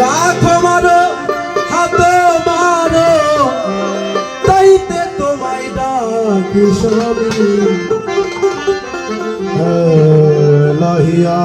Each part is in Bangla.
রাখো মারো হাতে মারো। তাইতে তোমায় ডাকি সবই। লহিয়া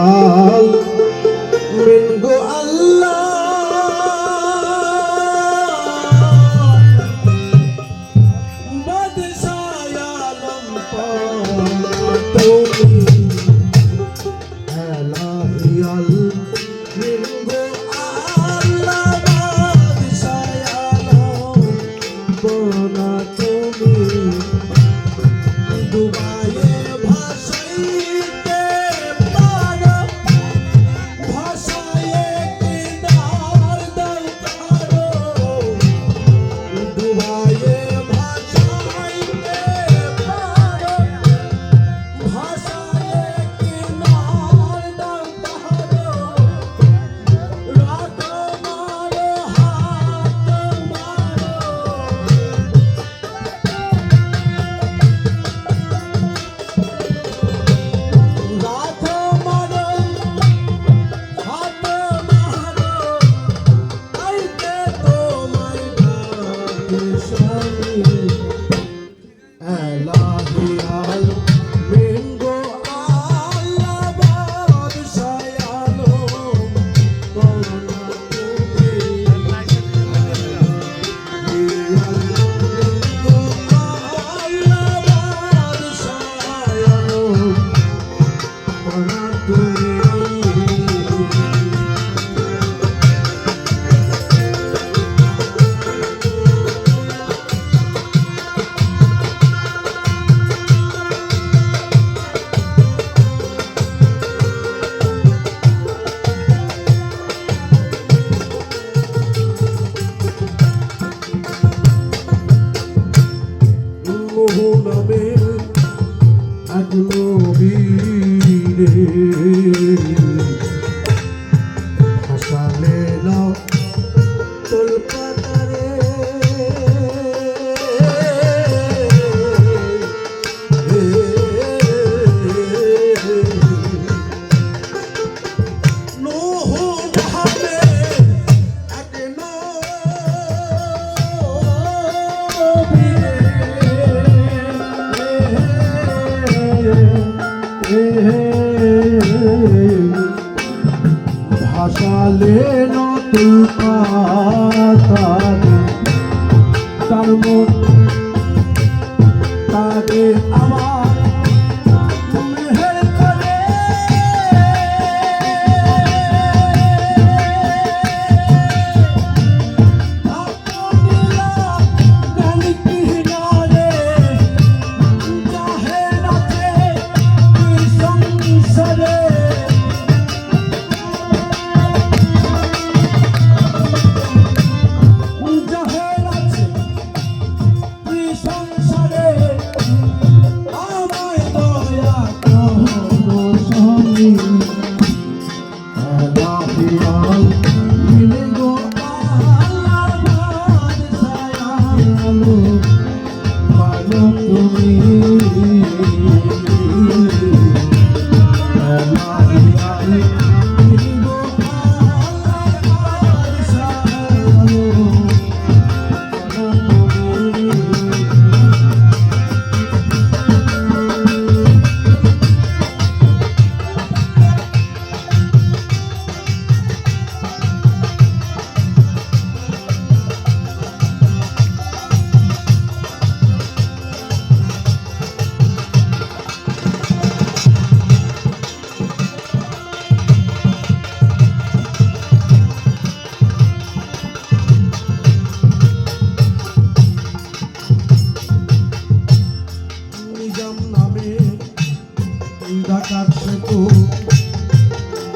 ভাসালে নতুন তার মন তাদের আমার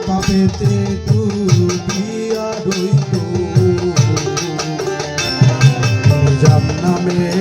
পাপেতে নামে